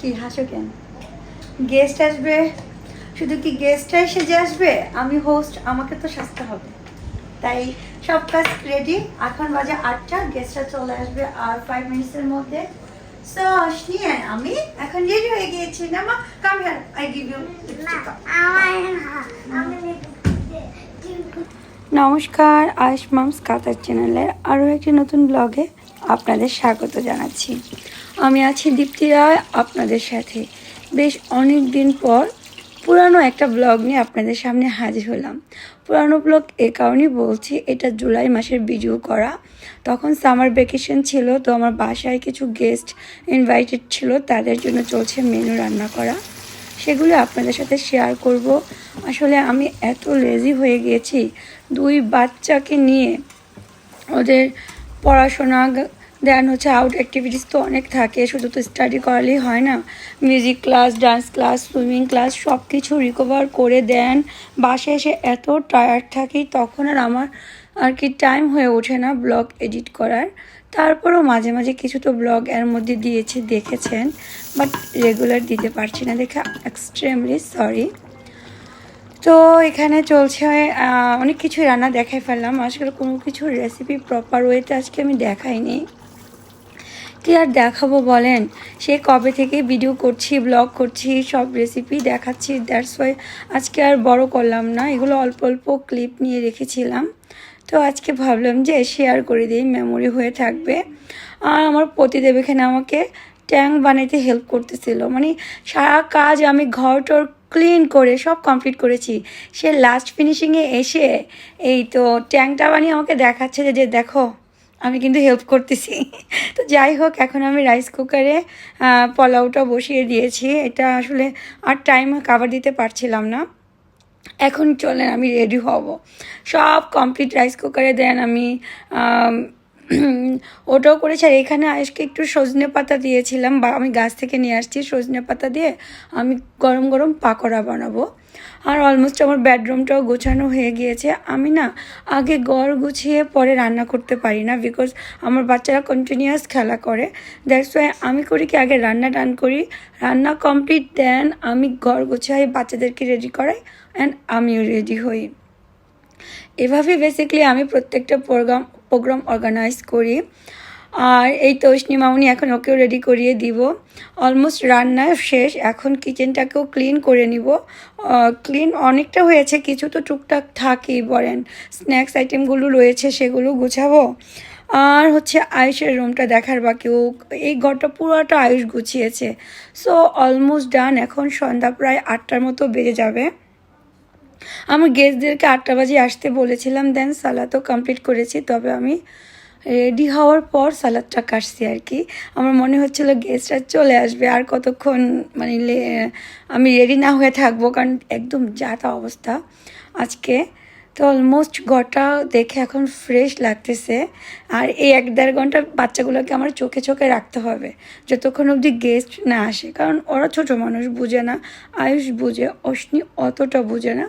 কি, হাসো কেন? গেস্ট আসবে? শুধু কি গেস্টটাই সেজে আসবে? আমি হোস্ট আমাকে তো সাজতে হবে। তাই সব কাজ রেডি এখন বাজে আটটা গেস্টরা চলে আসবে আর ফাইভ মিনিটসের মধ্যে। সো নিয়ে আমি এখন রেডি হয়ে গিয়েছি। না মা come here I give you নমস্কার, আয়ুষ মামস কাতার চ্যানেলের আরও একটি নতুন ব্লগে আপনাদের স্বাগত জানাচ্ছি। আমি আছি দীপ্তি রায় আপনাদের সাথে। বেশ অনেক দিন পর পুরানো একটা ব্লগ নিয়ে আপনাদের সামনে হাজির হলাম। পুরানো ব্লগ এ কারণেই বলছি, এটা জুলাই মাসের বিজু করা। তখন সামার ভ্যাকেশন ছিল, তো আমার বাসায় কিছু গেস্ট ইনভাইটেড ছিল, তাদের জন্য চলছে মেনু রান্না করা। সেগুলো আপনাদের সাথে শেয়ার করব। আসলে আমি এত লেজি হয়ে গিয়েছি দুই বাচ্চাকে নিয়ে ওদের পড়াশোনা দেন হচ্ছে আউট অ্যাক্টিভিটিস তো অনেক থাকে, শুধু তো স্টাডি করালেই হয় না। Music class dance class swimming class সব কিছু রিকভার করে দেন। বাসে এসে এত টায়ার্ড থাকি, তখন আর আমার আর কি টাইম হয়ে ওঠে না ব্লগ এডিট করার। তারপরেও মাঝে মাঝে কিছু তো ব্লগ এর মধ্যে দিয়েছে, দেখেছেন বাট রেগুলার দিতে পারছি না, দেখে এক্সট্রিমলি সরি তো এখানে চলছে অনেক কিছু রান্না দেখাই ফেললাম, আজকাল কোনো কিছু রেসিপি প্রপার ওয়েতে আজকে আমি দেখাইনি। কি আর দেখাবো বলেন? সে কবে থেকে ভিডিও করছি ব্লগ করছি, সব রেসিপি দেখাচ্ছি দ্যাটস ওয়াই আজকে আর বড় করলাম না। এগুলো অল্প অল্প ক্লিপ নিয়ে রেখেছিলাম। তো আজকে ভাবলাম যে শেয়ার করে দিই মেমোরি হয়ে থাকবে। আর আমার পতিদেব এখানে আমাকে ট্যাঙ্ক বানাইতে হেল্প করতেছিল। মানে সারা কাজ আমি ঘর টর ক্লিন করে সব কমপ্লিট করেছি। সে লাস্ট ফিনিশিংয়ে এসে এই তো ট্যাঙ্কটা বানিয়ে আমাকে দেখাচ্ছে যে দেখো। আমি কিন্তু হেল্প করতেছি। তো যাই হোক, এখন আমি রাইস কুকারে পোলাওটা বসিয়ে দিয়েছি। এটা আসলে আর টাইম কাভার দিতে পারছিলাম না। এখন চলেন, আমি রেডি হব। সব কমপ্লিট রাইস কুকারে দেন আমি, ওটাও করেছি। আর এখানে আজকে একটু সজনে পাতা দিয়েছিলাম। বা আমি গাছ থেকে নিয়ে আসছি সজনে পাতা দিয়ে। আমি গরম গরম পাকোড়া বানাবো। আর অলমোস্ট আমার বেডরুমটাও গোছানো হয়ে গিয়েছে। আমি না আগে গড় গুছিয়ে পরে রান্না করতে পারি না বিকজ আমার বাচ্চারা কন্টিনিউয়াস খেলা করে। দ্যাটস ওয়াই আমি করি কি, আগে রান্না টান করি, রান্না কমপ্লিট দেন আমি ঘর গোছাই, বাচ্চাদেরকে রেডি করাই অ্যান্ড আমিও রেডি হই। এভাবে বেসিক্যালি আমি প্রত্যেকটা প্রোগ্রাম প্রোগ্রাম অর্গানাইজ করি। আর এই তৌসনি মামুনি, এখন ওকেও রেডি করিয়ে দিব। অলমোস্ট রান্না শেষ, এখন কিচেনটাকেও ক্লিন করে নিব। ক্লিন অনেকটা হয়েছে, কিছু তো টুকটাক থাকেই বলেন। স্ন্যাক্স আইটেমগুলো রয়েছে, সেগুলো গুছাবো। আর হচ্ছে আয়ুষের রুমটা দেখার বাকি, ও এই ঘরটা পুরোটা আয়ুষ গুছিয়েছে। সো অলমোস্ট ডান এখন সন্ধ্যা প্রায় আটটার মতো বেজে যাবে। আমার গেস্টদেরকে আটটা বাজে আসতে বলেছিলাম দেন সালাদও কমপ্লিট করেছি, তবে আমি রেডি হওয়ার পর সালাদটা কাটছি আর কি আমার মনে হচ্ছিল গেস্টরা চলে আসবে, আর কতক্ষণ মানে আমি রেডি না হয়ে থাকব, কারণ একদম যাতা অবস্থা। আজকে তো অলমোস্ট ঘরটা দেখে এখন ফ্রেশ লাগতেছে। আর এই এক দেড় ঘণ্টা বাচ্চাগুলোকে আমার চোখে চোখে রাখতে হবে, যতক্ষণ অবধি গেস্ট না আসে। কারণ ওরা ছোট মানুষ, বুঝে না। আয়ুষ বুঝে, অশ্নি অতটা বুঝে না।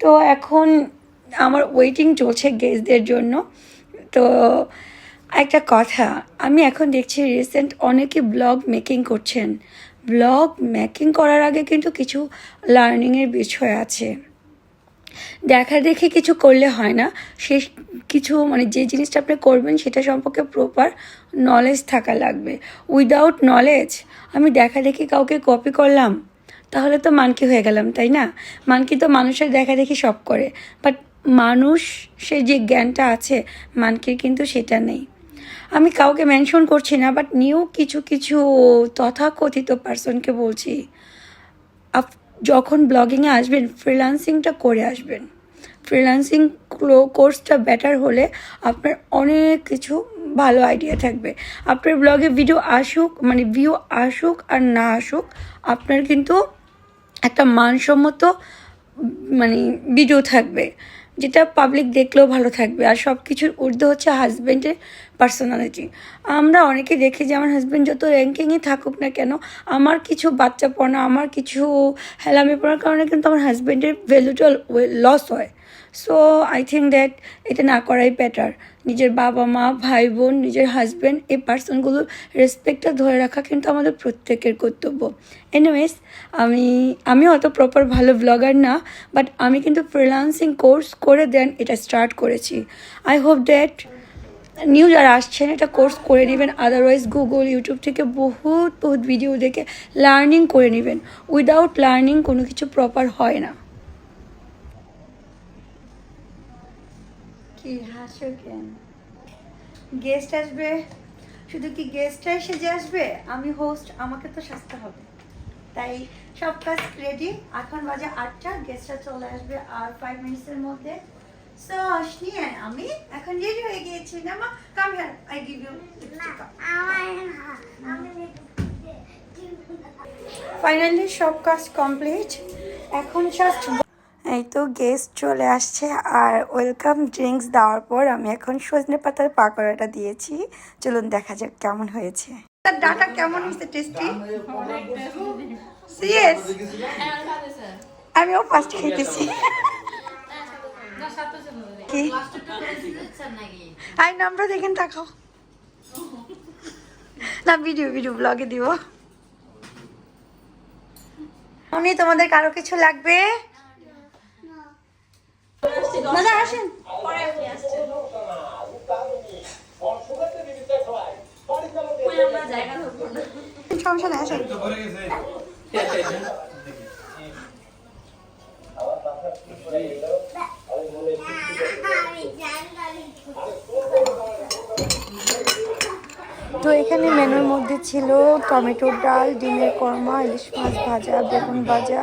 তো এখন আমার ওয়েটিং চলছে গেস্টদের জন্য। তো একটা কথা, আমি এখন দেখছি রিসেন্ট অনেকে ব্লগ মেকিং করছেন। ব্লগ মেকিং করার আগে কিন্তু কিছু লার্নিংয়ের বিষয় আছে। দেখা দেখে কিছু করলে হয় না, সে কিছু মানে যে জিনিসটা আপনি করবেন সেটা সম্পর্কে প্রপার নলেজ থাকা লাগবে। উইদাউট নলেজ আমি দেখা দেখি কাউকে কপি করলাম, তাহলে তো মানকি হয়ে গেলাম, তাই না? মানকি তো মানুষের দেখা দেখি সব করে বাট মানুষ, সে যে জ্ঞানটা আছে, মানকির কিন্তু সেটা নেই। আমি কাউকে মেনশন করছি না বাট নিউ কিছু কিছু তথাকথিত পার্সনকে বলছি, আপ যখন ব্লগিংয়ে আসবেন ফ্রিল্যান্সিংটা করে আসবেন। ফ্রিল্যান্সিং কোর্সটা বেটার হলে আপনার অনেক কিছু ভালো আইডিয়া থাকবে। আপনার ব্লগে ভিডিও আসুক মানে ভিউ আসুক আর না আসুক, আপনার কিন্তু একটা মানসম্মত মানে ভিডিও থাকবে। যেটা পাবলিক দেখলেও ভালো থাকবে। আর সব কিছুর ঊর্ধ্ব হচ্ছে হাজব্যান্ডের পার্সোনালিটি আমরা অনেকে দেখি যে আমার হাজব্যান্ড যত র্যাঙ্কিংয়ে থাকুক না কেন, আমার কিছু বাচ্চাপনা আমার কিছু হেলামি পড়ার কারণে কিন্তু আমার হাজব্যান্ডের ভ্যালুটা লস হয়। সো আই থিঙ্ক দ্যাট এটা না করাই বেটার নিজের বাবা মা ভাই বোন নিজের হাজব্যান্ড এই পার্সনগুলোর রেসপেক্টটা ধরে রাখা কিন্তু আমাদের প্রত্যেকের কর্তব্য। এনিওয়েজ আমি আমি অত প্রপার ভালো ব্লগার না বাট আমি কিন্তু ফ্রিলান্সিং কোর্স করে দেন, এটা স্টার্ট করেছি। আই হোপ দ্যাট নিউ যারা আসছেন, এটা কোর্স করে নেবেন আদারওয়াইজ গুগল ইউটিউব থেকে বহুত বহুত ভিডিও দেখে লার্নিং করে নেবেন। উইদাউট লার্নিং কোনো কিছু প্রপার হয় না। কি হাসো কেন? গেস্ট আসবে? শুধু কি গেস্টটা এসে যে আসবে? আমি হোস্ট আমাকে তো সাজতে হবে। তাই সব কাজ রেডি এখন বাজে আটটা গেস্টটা চলে আসবে আর ফাইভ মিনিটসের মধ্যে। আসনি আমি এখন রেডি হয়ে গিয়েছি। না মা come here I give you finally সব কাজ কমপ্লিট এখন জাস্ট এই তো গেস্ট চলে আসছে আর ওয়েলকাম ড্রিঙ্কস দেওয়ার পর আমি এখন সজনে পাতার পাকোড়াটা দিয়েছি। চলুন দেখা যাক কেমন হয়েছে। তার ডাটা কেমন হয়েছে টেস্টি সিরিয়াস আমিও ফার্স্ট খেতেছি। কি? আই নামটা দেখেন তাকাও। না ভিডিও ভিডিও ব্লগে দিব। উনি তোমাদের কারও কিছু লাগবে? দাদা আসেন। সমস্যা নেই আসেন। তো এখানে মেনুর মধ্যে ছিল টমেটোর ডাল ডিমের কর্মা ইলিশ মাছ ভাজা বেগুন ভাজা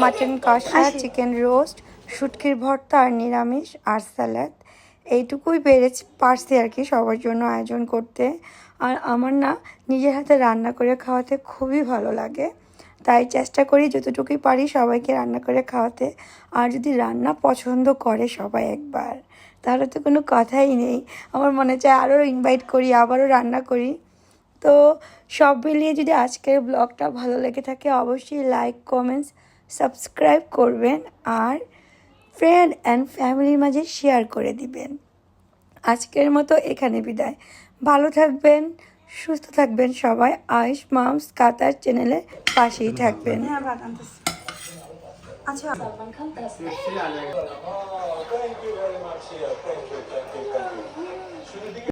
মাটন কষা চিকেন রোস্ট শুটকির ভর্তা আর নিরামিষ আর স্যালাড এইটুকুই পেরেছি পারছি আর কি সবার জন্য আয়োজন করতে। আর আমার না নিজের হাতে রান্না করে খাওয়াতে খুবই ভালো লাগে। তাই চেষ্টা করি যতটুকুই পারি সবাইকে রান্না করে খাওয়াতে। আর যদি রান্না পছন্দ করে সবাই একবার, তাহলে তো কোনো কথাই নেই। আমার মনে চায় আরও ইনভাইট করি, আবারও রান্না করি। তো সব মিলিয়ে যদি আজকের ব্লগটা ভালো লেগে থাকে, অবশ্যই লাইক কমেন্টস সাবস্ক্রাইব করবেন আর ফ্রেন্ড অ্যান্ড ফ্যামিলির মাঝে শেয়ার করে দিবেন। আজকের মতো এখানে বিদায়। ভালো থাকবেন, সুস্থ থাকবেন সবাই। আয়ুষ মামস কাতার চ্যানেলের পাশেই থাকবেন। আচ্ছা Oh, thank